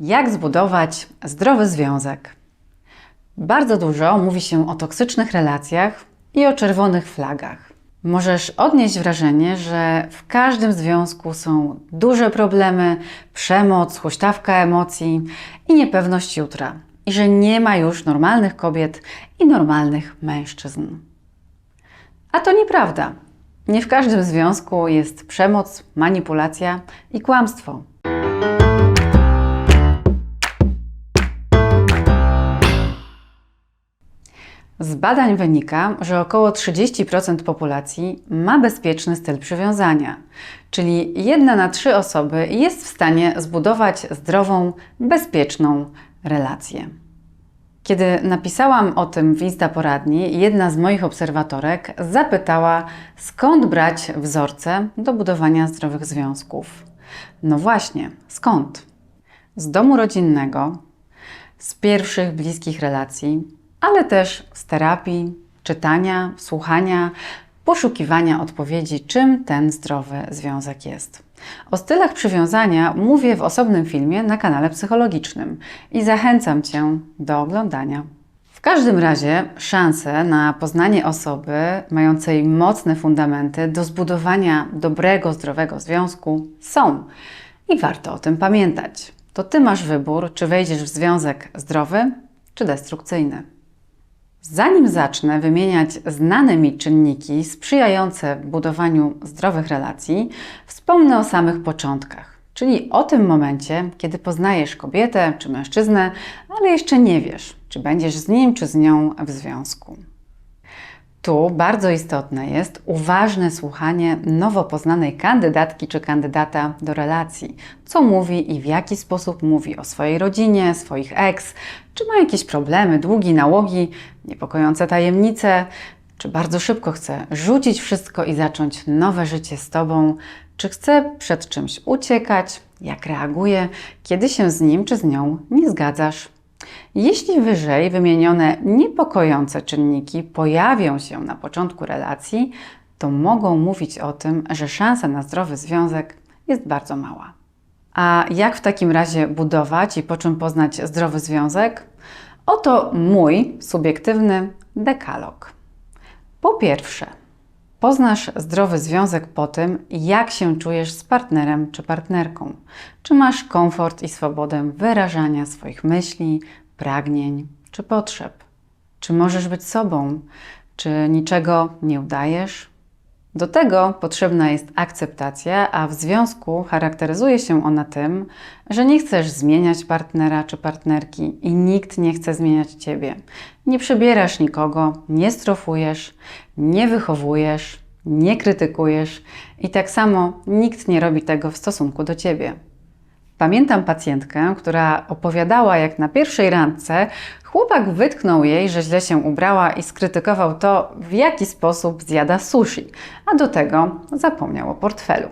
Jak zbudować zdrowy związek? Bardzo dużo mówi się o toksycznych relacjach i o czerwonych flagach. Możesz odnieść wrażenie, że w każdym związku są duże problemy, przemoc, huśtawka emocji i niepewność jutra, i że nie ma już normalnych kobiet i normalnych mężczyzn. A to nieprawda. Nie w każdym związku jest przemoc, manipulacja i kłamstwo. Z badań wynika, że około 30% populacji ma bezpieczny styl przywiązania, czyli jedna na trzy osoby jest w stanie zbudować zdrową, bezpieczną relację. Kiedy napisałam o tym w Insta Poradni, jedna z moich obserwatorek zapytała, skąd brać wzorce do budowania zdrowych związków. No właśnie, skąd? Z domu rodzinnego, z pierwszych bliskich relacji, ale też z terapii, czytania, słuchania, poszukiwania odpowiedzi, czym ten zdrowy związek jest. O stylach przywiązania mówię w osobnym filmie na kanale psychologicznym i zachęcam Cię do oglądania. W każdym razie szanse na poznanie osoby mającej mocne fundamenty do zbudowania dobrego, zdrowego związku są i warto o tym pamiętać. To Ty masz wybór, czy wejdziesz w związek zdrowy czy destrukcyjny. Zanim zacznę wymieniać znane mi czynniki sprzyjające budowaniu zdrowych relacji, wspomnę o samych początkach, czyli o tym momencie, kiedy poznajesz kobietę czy mężczyznę, ale jeszcze nie wiesz, czy będziesz z nim czy z nią w związku. Tu bardzo istotne jest uważne słuchanie nowo poznanej kandydatki czy kandydata do relacji, co mówi i w jaki sposób mówi o swojej rodzinie, swoich ex, czy ma jakieś problemy, długi, nałogi, niepokojące tajemnice, czy bardzo szybko chce rzucić wszystko i zacząć nowe życie z Tobą, czy chce przed czymś uciekać, jak reaguje, kiedy się z nim czy z nią nie zgadzasz. Jeśli wyżej wymienione niepokojące czynniki pojawią się na początku relacji, to mogą mówić o tym, że szansa na zdrowy związek jest bardzo mała. A jak w takim razie budować i po czym poznać zdrowy związek? Oto mój subiektywny dekalog. Po pierwsze, poznasz zdrowy związek po tym, jak się czujesz z partnerem czy partnerką. Czy masz komfort i swobodę wyrażania swoich myśli, pragnień czy potrzeb? Czy możesz być sobą? Czy niczego nie udajesz? Do tego potrzebna jest akceptacja, a w związku charakteryzuje się ona tym, że nie chcesz zmieniać partnera czy partnerki i nikt nie chce zmieniać ciebie. Nie przebierasz nikogo, nie strofujesz, nie wychowujesz, nie krytykujesz i tak samo nikt nie robi tego w stosunku do ciebie. Pamiętam pacjentkę, która opowiadała, jak na pierwszej randce chłopak wytknął jej, że źle się ubrała i skrytykował to, w jaki sposób zjada sushi, a do tego zapomniał o portfelu.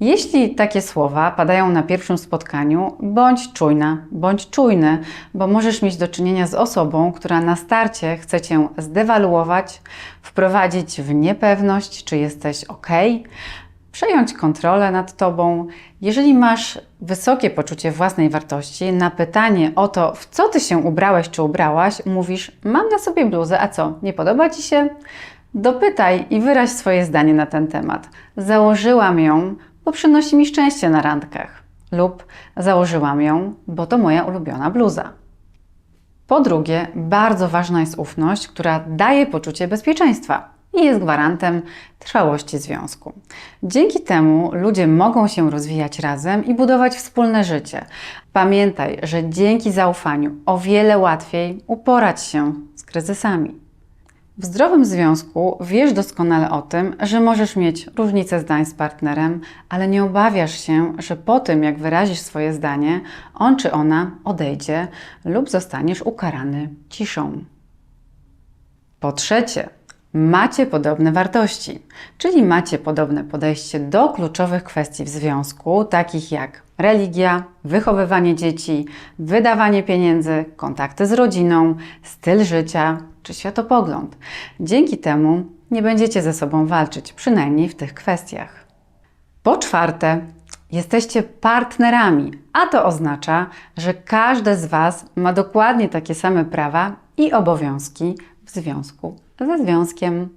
Jeśli takie słowa padają na pierwszym spotkaniu, bądź czujna, bądź czujny, bo możesz mieć do czynienia z osobą, która na starcie chce cię zdewaluować, wprowadzić w niepewność, czy jesteś ok, przejąć kontrolę nad tobą. Jeżeli masz wysokie poczucie własnej wartości, na pytanie o to, w co ty się ubrałeś czy ubrałaś, mówisz: Mam na sobie bluzę, a co, nie podoba ci się? Dopytaj i wyraź swoje zdanie na ten temat. Założyłam ją, bo przynosi mi szczęście na randkach. Lub założyłam ją, bo to moja ulubiona bluza. Po drugie, bardzo ważna jest ufność, która daje poczucie bezpieczeństwa i jest gwarantem trwałości związku. Dzięki temu ludzie mogą się rozwijać razem i budować wspólne życie. Pamiętaj, że dzięki zaufaniu o wiele łatwiej uporać się z kryzysami. W zdrowym związku wiesz doskonale o tym, że możesz mieć różnice zdań z partnerem, ale nie obawiasz się, że po tym, jak wyrazisz swoje zdanie, on czy ona odejdzie lub zostaniesz ukarany ciszą. Po trzecie, macie podobne wartości, czyli macie podobne podejście do kluczowych kwestii w związku, takich jak religia, wychowywanie dzieci, wydawanie pieniędzy, kontakty z rodziną, styl życia czy światopogląd. Dzięki temu nie będziecie ze sobą walczyć, przynajmniej w tych kwestiach. Po czwarte, Jesteście partnerami, a to oznacza, że każde z Was ma dokładnie takie same prawa i obowiązki w związku ze związkiem.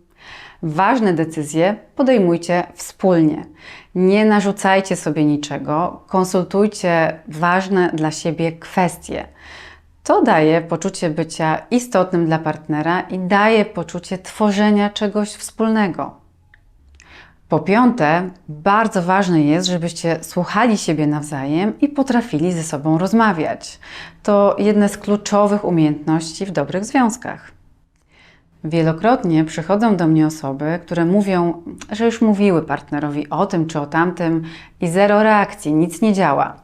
Ważne decyzje podejmujcie wspólnie. Nie narzucajcie sobie niczego, konsultujcie ważne dla siebie kwestie. To daje poczucie bycia istotnym dla partnera i daje poczucie tworzenia czegoś wspólnego. Po piąte, bardzo ważne jest, żebyście słuchali siebie nawzajem i potrafili ze sobą rozmawiać. To jedna z kluczowych umiejętności w dobrych związkach. Wielokrotnie przychodzą do mnie osoby, które mówią, że już mówiły partnerowi o tym czy o tamtym i zero reakcji, nic nie działa.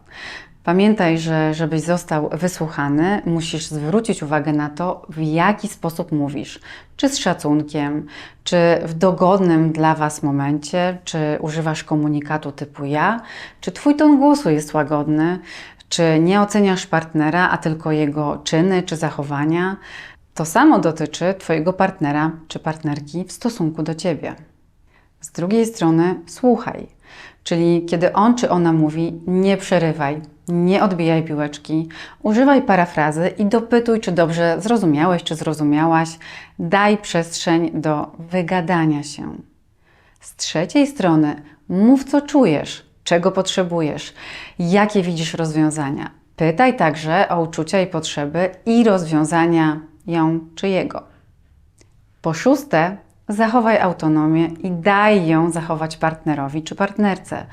Pamiętaj, że żebyś został wysłuchany, musisz zwrócić uwagę na to, w jaki sposób mówisz. Czy z szacunkiem, czy w dogodnym dla Was momencie, czy używasz komunikatu typu ja, czy Twój ton głosu jest łagodny, czy nie oceniasz partnera, a tylko jego czyny czy zachowania. To samo dotyczy Twojego partnera czy partnerki w stosunku do Ciebie. Z drugiej strony słuchaj, czyli kiedy on czy ona mówi, nie przerywaj, nie odbijaj piłeczki, używaj parafrazy i dopytuj, czy dobrze zrozumiałeś, czy zrozumiałaś. Daj przestrzeń do wygadania się. Z trzeciej strony, mów co czujesz, czego potrzebujesz, jakie widzisz rozwiązania. Pytaj także o uczucia i potrzeby i rozwiązania ją czy jego. Po szóste, zachowaj autonomię i daj ją zachować partnerowi czy partnerce.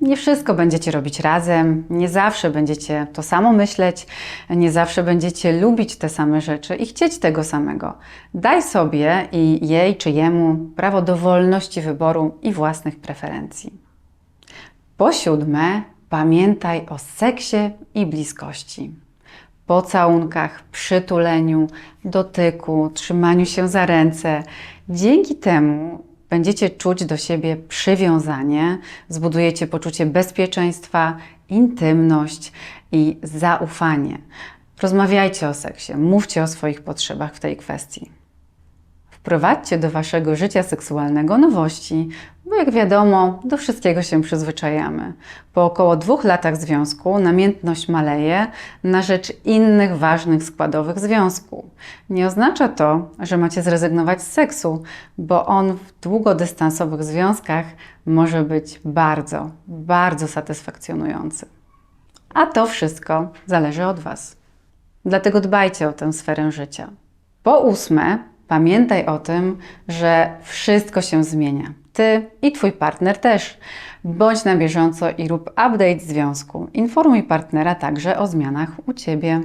Nie wszystko będziecie robić razem, nie zawsze będziecie to samo myśleć, nie zawsze będziecie lubić te same rzeczy i chcieć tego samego. Daj sobie i jej czy jemu prawo do wolności wyboru i własnych preferencji. Po siódme, pamiętaj o seksie i bliskości. Pocałunkach, przytuleniu, dotyku, trzymaniu się za ręce. Dzięki temu będziecie czuć do siebie przywiązanie, zbudujecie poczucie bezpieczeństwa, intymność i zaufanie. Rozmawiajcie o seksie, mówcie o swoich potrzebach w tej kwestii. Wprowadźcie do waszego życia seksualnego nowości, bo jak wiadomo, do wszystkiego się przyzwyczajamy. Po około dwóch latach związku namiętność maleje na rzecz innych ważnych składowych związku. Nie oznacza to, że macie zrezygnować z seksu, bo on w długodystansowych związkach może być bardzo, bardzo satysfakcjonujący. A to wszystko zależy od Was. Dlatego dbajcie o tę sferę życia. Po ósme, pamiętaj o tym, że wszystko się zmienia. Ty i Twój partner też. Bądź na bieżąco i rób update związku. Informuj partnera także o zmianach u Ciebie.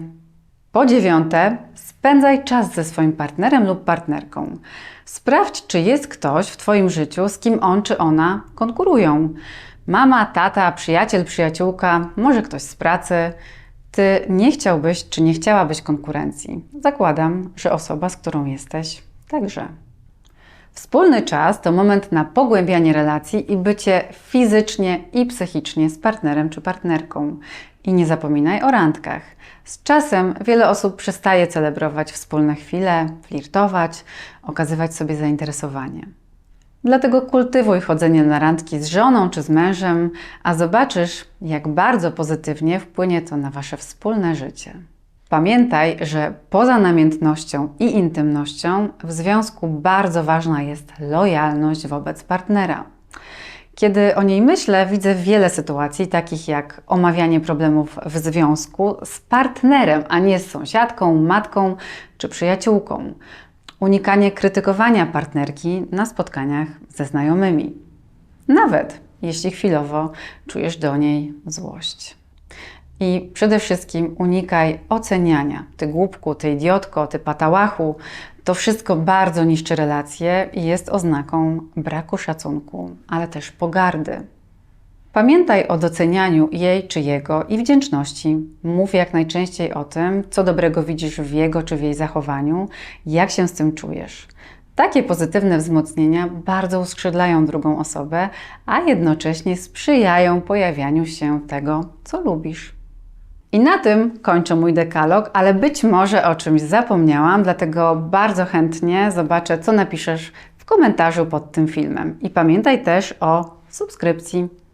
Po dziewiąte, spędzaj czas ze swoim partnerem lub partnerką. Sprawdź, czy jest ktoś w Twoim życiu, z kim on czy ona konkurują. Mama, tata, przyjaciel, przyjaciółka, może ktoś z pracy. Ty nie chciałbyś czy nie chciałabyś konkurencji. Zakładam, że osoba, z którą jesteś, także. Wspólny czas to moment na pogłębianie relacji i bycie fizycznie i psychicznie z partnerem czy partnerką. I nie zapominaj o randkach. Z czasem wiele osób przestaje celebrować wspólne chwile, flirtować, okazywać sobie zainteresowanie. Dlatego kultywuj chodzenie na randki z żoną czy z mężem, a zobaczysz, jak bardzo pozytywnie wpłynie to na Wasze wspólne życie. Pamiętaj, że poza namiętnością i intymnością w związku bardzo ważna jest lojalność wobec partnera. Kiedy o niej myślę, widzę wiele sytuacji, takich jak omawianie problemów w związku z partnerem, a nie z sąsiadką, matką czy przyjaciółką. Unikanie krytykowania partnerki na spotkaniach ze znajomymi. Nawet jeśli chwilowo czujesz do niej złość. I przede wszystkim unikaj oceniania. Ty głupku, ty idiotko, ty patałachu. To wszystko bardzo niszczy relacje i jest oznaką braku szacunku, ale też pogardy. Pamiętaj o docenianiu jej czy jego i wdzięczności. Mów jak najczęściej o tym, co dobrego widzisz w jego czy w jej zachowaniu, jak się z tym czujesz. Takie pozytywne wzmocnienia bardzo uskrzydlają drugą osobę, a jednocześnie sprzyjają pojawianiu się tego, co lubisz. I na tym kończę mój dekalog, ale być może o czymś zapomniałam, dlatego bardzo chętnie zobaczę, co napiszesz w komentarzu pod tym filmem. I pamiętaj też o subskrypcji.